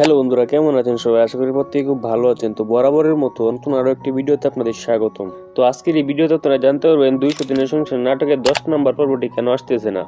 Hello বন্ধুরা, কেমন আছেন সবাই? আশা করি প্রত্যেকে খুব ভালো আছেন। তো বরাবরের মতো নতুন আরও একটি ভিডিওতে আপনাদের স্বাগতম। তো আজকের এই ভিডিওতে আপনারা জানতে পারবেন, দুইশো দিনের সংসার নাটকের দশ নাম্বার পর্বটি কেন আসতেছে না?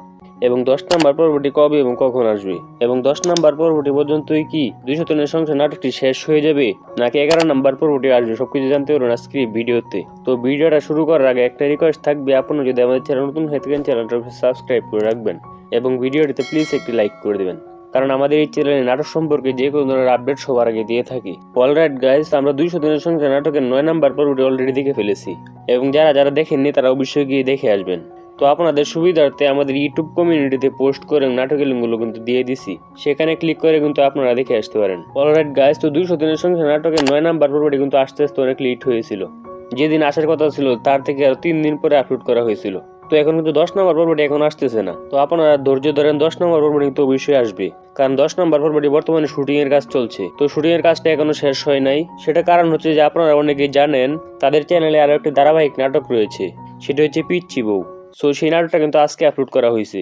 এবং দশ নাম্বার পর্বটি কবে এবং কখন আসবে? এবং দশ নাম্বার পর্বটি পর্যন্তই কি দুইশো দিনের সংসার নাটকটি শেষ হয়ে যাবে? নাকি এগারো নাম্বার পর্বটি আসবে? সবকিছু জানতে পারবেন আজকের ভিডিওতে। তো ভিডিওটা শুরু করার আগে একটা রিকোয়েস্ট থাকবে, আপনারা যদি আমাদের চ্যানেল নতুন হয়ে থাকেন চ্যানেলটা সাবস্ক্রাইব করে রাখবেন। এবং ভিডিওটিতে প্লিজ একটি লাইক করে দেবেন। কারণ আমাদের এই চ্যানেলে নাটক সম্পর্কে যে কোনো ধরনের আপডেট সবার আগে দিয়ে থাকি। অল রাইট গাইস আমরা দুইশো দিনের সঙ্গে নাটকের নয় নাম্বার পর্বটি অলরেডি দেখে ফেলেছি। এবং যারা যারা দেখেননি, তারা অবশ্যই গিয়ে দেখে আসবেন। তো আপনাদের সুবিধার্থে আমাদের ইউটিউব কমিউনিটিতে পোস্ট করে নাটকের লিঙ্কগুলো কিন্তু দিয়ে দিছি। সেখানে ক্লিক করে কিন্তু আপনারা দেখে আসতে পারেন। অলরাইট গাইস তো দুইশো দিনের সঙ্গে নাটকের নয় নাম্বার পর্বটি কিন্তু আস্তে আস্তে অনেক লেট হয়েছিল। যেদিন আসার কথা ছিল, তার থেকে আরও তিন দিন পরে আপলোড করা হয়েছিল। তো এখন কিন্তু দশ নম্বর পর্বটি এখন আসতেছে না। তো আপনারা ধৈর্য ধরেন, দশ নম্বর পর্বটি কিন্তু অবশ্যই আসবে। কারণ দশ নম্বর পর্বটি বর্তমানে শুটিং এর কাজ চলছে। তো শুটিং এর কাজটা এখনও শেষ হয় নাই। সেটা কারণ হচ্ছে যে আপনারা অনেকেই জানেন, তাদের চ্যানেলে আরও একটি ধারাবাহিক নাটক রয়েছে। সেটা হচ্ছে পিচ্ছি বউ। সো সেই নাটকটা কিন্তু আজকে আপলোড করা হয়েছে।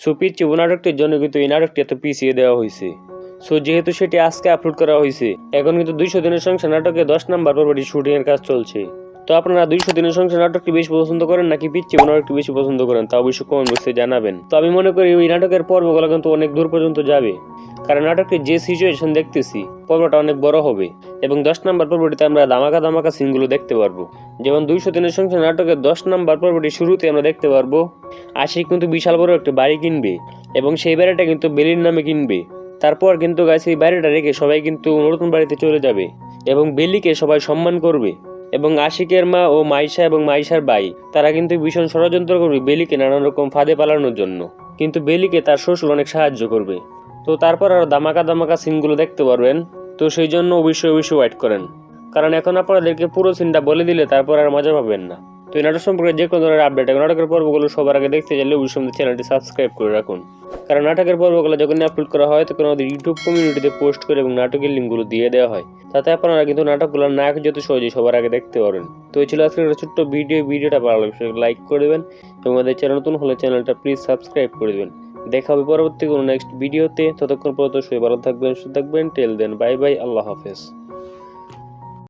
সো পিচ্ছি বউ নাটকটির জন্য কিন্তু এই নাটকটি এত পিছিয়ে দেওয়া হয়েছে। সো যেহেতু সেটি আজকে আপলোড করা হয়েছে, এখন কিন্তু দুইশো দিনের সংসার নাটকে দশ নাম্বার পর্বটি শুটিং এর কাজ চলছে। তো আপনারা দুইশো দিনের সংসার নাটকটি বেশি পছন্দ করেন নাকি পিচ্ছি নাটকটি বেশি পছন্দ করেন, তা অবশ্যই কমেন্ট বক্সে জানাবেন। তো আমি মনে করি ওই নাটকের পর্বগুলো কিন্তু অনেক দূর পর্যন্ত যাবে, কারণ নাটকটি যে সিচুয়েশন দেখতেছি, পর্বটা অনেক বড় হবে। এবং দশ নাম্বার পর্বটিতে আমরা দামাকা দামাকা সিনগুলো দেখতে পারব। যেমন দুইশো দিনের সংসার নাটকের দশ নাম্বার পর্বটি শুরুতে আমরা দেখতে পারব, আশিক কিন্তু বিশাল বড় একটা বাড়ি কিনবে এবং সেই বাড়িটা কিন্তু বেলির নামে কিনবে। তারপর কিন্তু গাছ এই বাড়িটা রেখে সবাই কিন্তু নতুন বাড়িতে চলে যাবে এবং বেলিকে সবাই সম্মান করবে। এবং আশিকের মা ও মাইশা এবং মাইশার বাই তারা কিন্তু ভীষণ ষড়যন্ত্র করবে বেলিকে নানান রকম ফাঁদে পালানোর জন্য। কিন্তু বেলিকে তার শ্বশুর অনেক সাহায্য করবে। তো তারপর আর দামাকা দামাকা সিনগুলো দেখতে পারবেন। তো সেই জন্য অবশ্যই অবশ্যই ওয়েট করেন। কারণ এখন আপনাদেরকে পুরো সিনটা বলে দিলে তারপর আর মজা পাবেন না। তো এই নাটক সম্পর্কে যে কোনো ধরনের আপডেট এবং নাটকের পর্বগুলো সবার আগে দেখতে চাইলে অবশ্যই আমাদের চ্যানেলটি সাবস্ক্রাইব করে রাখুন। কারণ নাটকের পর্বগুলো যখনই আপলোড করা হয়, তখন আমাদের ইউটিউব কমিউনিটিতে পোস্ট করে এবং নাটকের লিঙ্কগুলো দিয়ে দেওয়া হয়। তাতে আপনারা কিন্তু নাটকগুলো না যত সহজে সবার আগে দেখতে পারেন তো এই ছিল আজকের একটা ছোট্ট ভিডিও ভিডিওটা ভালো লাগবে লাইক করে দেবেন এবং আমাদের চ্যানেল নতুন হলে চ্যানেলটা প্লিজ সাবস্ক্রাইব করে দেবেন। দেখা হবে পরবর্তী কোনো নেক্সট ভিডিওতে ততক্ষণ পর্যন্ত সবাই ভালো থাকবেন, সুস্থ থাকবেন। টেল দেন বাই বাই আল্লাহ হাফেজ।